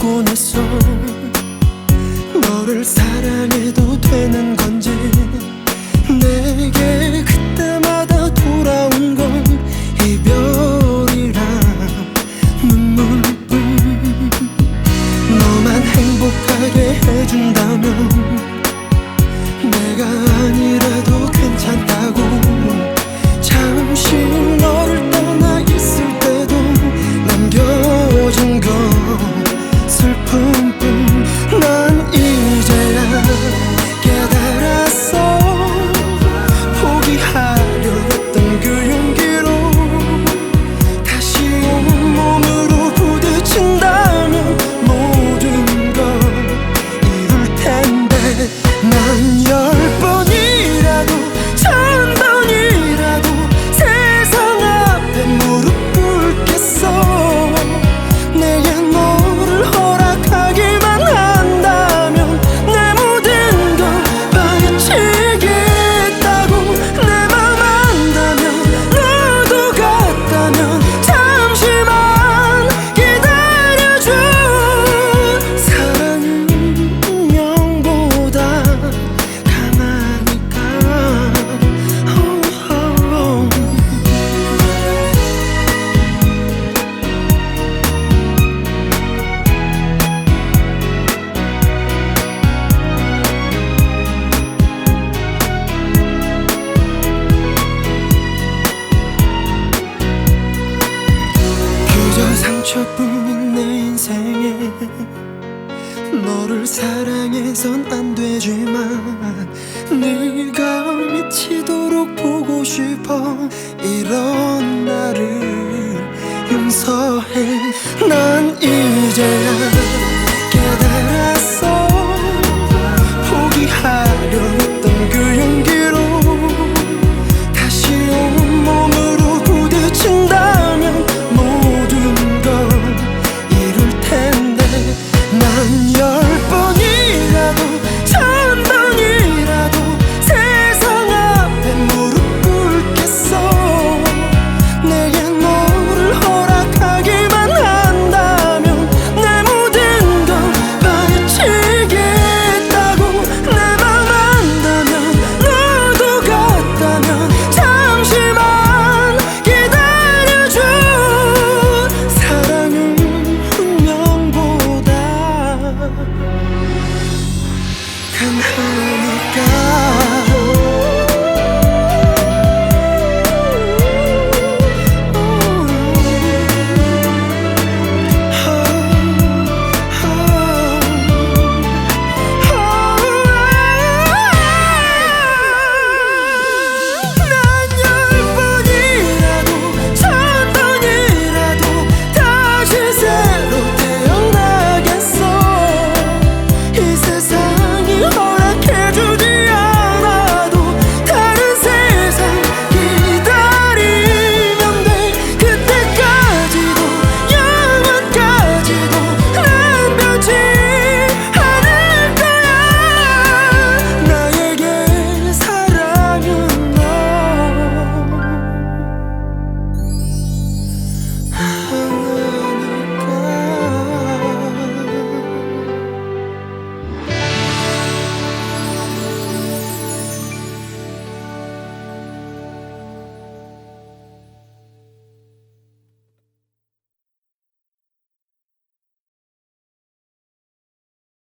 보냈어 너를 사랑해도 저뿐인 내 인생에 너를 사랑해선 안 되지만 네가 미치도록 보고 싶어 이런 나를 용서해. 난 이제 كان حالي كان